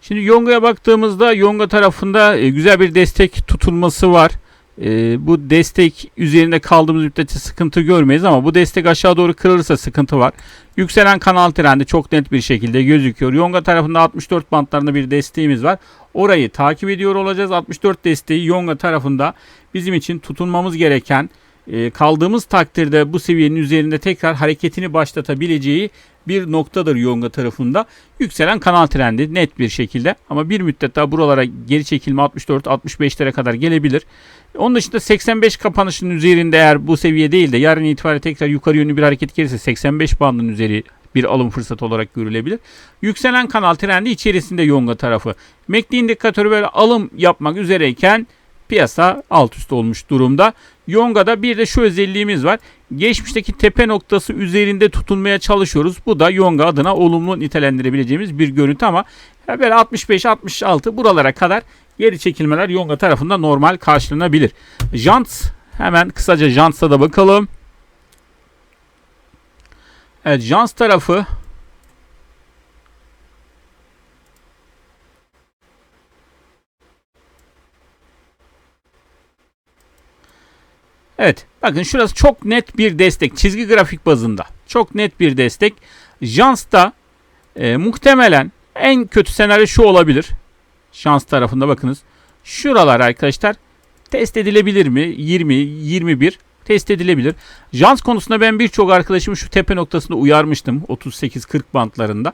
Şimdi Yonga'ya baktığımızda Yonga tarafında e, güzel bir destek tutulması var. E, bu destek üzerinde kaldığımız müddetçe sıkıntı görmeyiz ama bu destek aşağı doğru kırılırsa sıkıntı var. Yükselen kanal trendi çok net bir şekilde gözüküyor. Yonga tarafında 64 bantlarında bir desteğimiz var. Orayı takip ediyor olacağız. 64 desteği Yonga tarafında bizim için tutunmamız gereken e, kaldığımız takdirde bu seviyenin üzerinde tekrar hareketini başlatabileceği bir noktadır Yonga tarafında. Yükselen kanal trendi net bir şekilde ama bir müddet daha buralara geri çekilme 64-65'lere kadar gelebilir. Onun dışında 85 kapanışının üzerinde eğer bu seviye değil de yarın itibariyle tekrar yukarı yönlü bir hareket gelirse 85 bandının üzeri bir alım fırsatı olarak görülebilir. Yükselen kanal trendi içerisinde Yonga tarafı. MACD indikatörü böyle alım yapmak üzereyken piyasa alt üst olmuş durumda. Yonga'da bir de şu özelliğimiz var. Geçmişteki tepe noktası üzerinde tutunmaya çalışıyoruz. Bu da Yonga adına olumlu nitelendirebileceğimiz bir görüntü ama böyle 65-66 buralara kadar geri çekilmeler Yonga tarafından normal karşılanabilir. Jant hemen kısaca Jants'a da bakalım. Evet Jans tarafı Evet bakın şurası çok net bir destek çizgi grafik bazında. Çok net bir destek. Jans'ta e, muhtemelen en kötü senaryo şu olabilir. Şans tarafında bakınız. Şuralar arkadaşlar test edilebilir mi? 20, 21 test edilebilir. Jans konusunda ben birçok arkadaşımı şu tepe noktasında uyarmıştım. 38-40 bantlarında.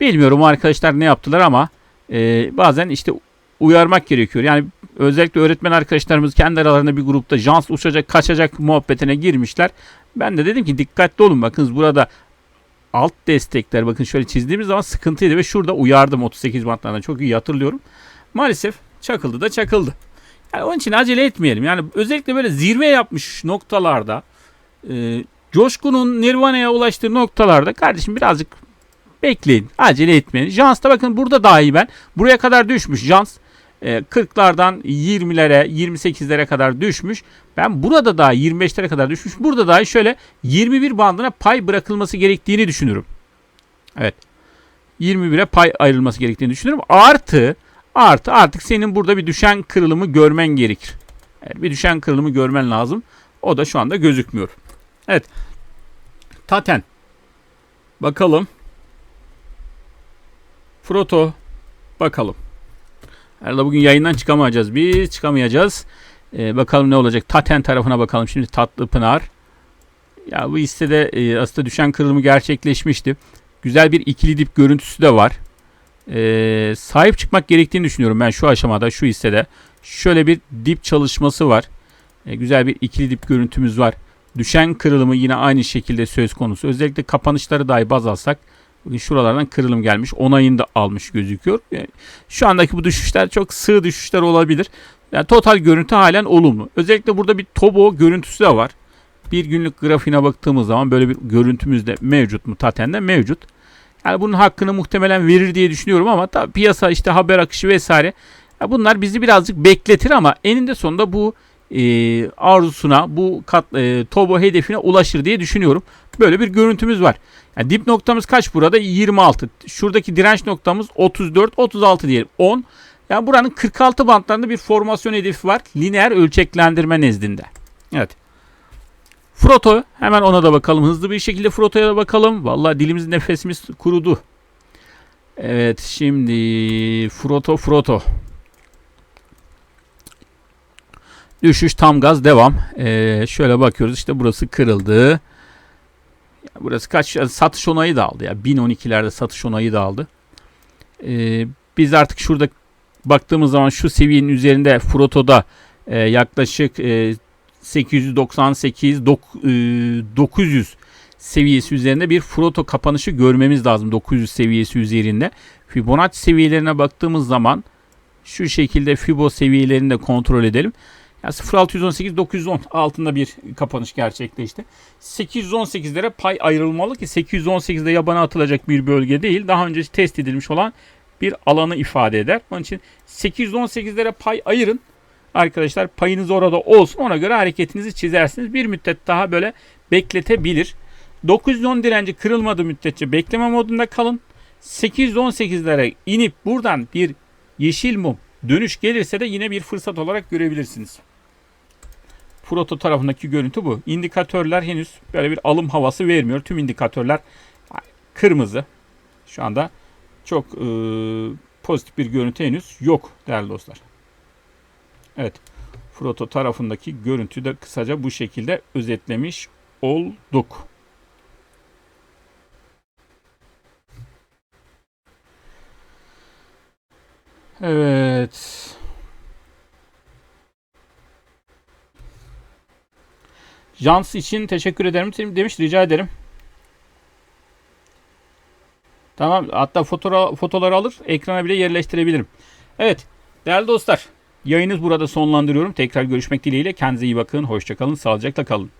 Bilmiyorum arkadaşlar ne yaptılar ama e, bazen işte uyarmak gerekiyor. Yani özellikle öğretmen arkadaşlarımız kendi aralarında bir grupta jans uçacak kaçacak muhabbetine girmişler. Ben de dedim ki dikkatli olun bakınız burada alt destekler bakın şöyle çizdiğimiz zaman sıkıntıydı ve şurada uyardım 38 bantlarına çok iyi hatırlıyorum. Maalesef çakıldı da çakıldı. Yani onun için acele etmeyelim. Yani özellikle böyle zirve yapmış noktalarda e, Coşkun'un Nirvana'ya ulaştığı noktalarda kardeşim birazcık bekleyin. Acele etmeyin. Jans'ta bakın burada dahi ben buraya kadar düşmüş. Jans 40'lardan 20'lere 28'lere kadar düşmüş. Ben burada daha 25'lere kadar düşmüş. Burada dahi şöyle 21 bandına pay bırakılması gerektiğini düşünüyorum. Evet. 21'e pay ayrılması gerektiğini düşünüyorum. Artı artı artık senin burada bir düşen kırılımı görmen gerekir. Evet, bir düşen kırılımı görmen lazım. O da şu anda gözükmüyor. Evet. Taten. Bakalım. Froto. Bakalım. Herhalde bugün yayından çıkamayacağız. Biz çıkamayacağız. Ee, bakalım ne olacak. Taten tarafına bakalım. Şimdi Tatlı Pınar. Ya bu hissede e, aslında düşen kırılımı gerçekleşmişti. Güzel bir ikili dip görüntüsü de var. Ee, sahip çıkmak gerektiğini düşünüyorum ben şu aşamada şu hissede. Şöyle bir dip çalışması var. Ee, güzel bir ikili dip görüntümüz var. Düşen kırılımı yine aynı şekilde söz konusu. Özellikle kapanışları dahi baz alsak şuralardan kırılım gelmiş. Onayını da almış gözüküyor. Yani şu andaki bu düşüşler çok sığ düşüşler olabilir. Yani total görüntü halen olumlu. Özellikle burada bir Tobo görüntüsü de var. Bir günlük grafiğine baktığımız zaman böyle bir görüntümüz de mevcut mu? Tatende mevcut. Yani bunun hakkını muhtemelen verir diye düşünüyorum ama tabii piyasa işte haber akışı vesaire. Ya bunlar bizi birazcık bekletir ama eninde sonunda bu e, arzusuna, bu kat, e, Tobo hedefine ulaşır diye düşünüyorum. Böyle bir görüntümüz var. Yani dip noktamız kaç burada? 26. Şuradaki direnç noktamız 34, 36 diyelim. 10. Yani buranın 46 bantlarında bir formasyon hedefi var. Lineer ölçeklendirme nezdinde. Evet. Froto hemen ona da bakalım. Hızlı bir şekilde Froto'ya da bakalım. Vallahi dilimiz nefesimiz kurudu. Evet şimdi Froto Froto. Düşüş tam gaz devam. Ee, şöyle bakıyoruz işte burası kırıldı. Burası kaç satış onayı da aldı ya. 1012'lerde satış onayı da aldı. Ee, biz artık şurada baktığımız zaman şu seviyenin üzerinde Froto'da e, yaklaşık e, 898 dok, e, 900 seviyesi üzerinde bir Froto kapanışı görmemiz lazım. 900 seviyesi üzerinde. Fibonacci seviyelerine baktığımız zaman şu şekilde Fibo seviyelerini de kontrol edelim. Yani 0618 910 altında bir kapanış gerçekleşti. 818'lere pay ayrılmalı ki 818'de yabana atılacak bir bölge değil. Daha önce test edilmiş olan bir alanı ifade eder. Onun için 818'lere pay ayırın. Arkadaşlar payınız orada olsun. Ona göre hareketinizi çizersiniz. Bir müddet daha böyle bekletebilir. 910 direnci kırılmadığı müddetçe bekleme modunda kalın. 818'lere inip buradan bir yeşil mum dönüş gelirse de yine bir fırsat olarak görebilirsiniz. Proto tarafındaki görüntü bu. İndikatörler henüz böyle bir alım havası vermiyor. Tüm indikatörler kırmızı. Şu anda çok e, pozitif bir görüntü henüz yok değerli dostlar. Evet. Proto tarafındaki görüntü de kısaca bu şekilde özetlemiş olduk. Evet. Jans için teşekkür ederim demiş. Rica ederim. Tamam. Hatta fotoğraf, fotoları alır. Ekrana bile yerleştirebilirim. Evet. Değerli dostlar. Yayınız burada sonlandırıyorum. Tekrar görüşmek dileğiyle. Kendinize iyi bakın. Hoşçakalın. Sağlıcakla kalın.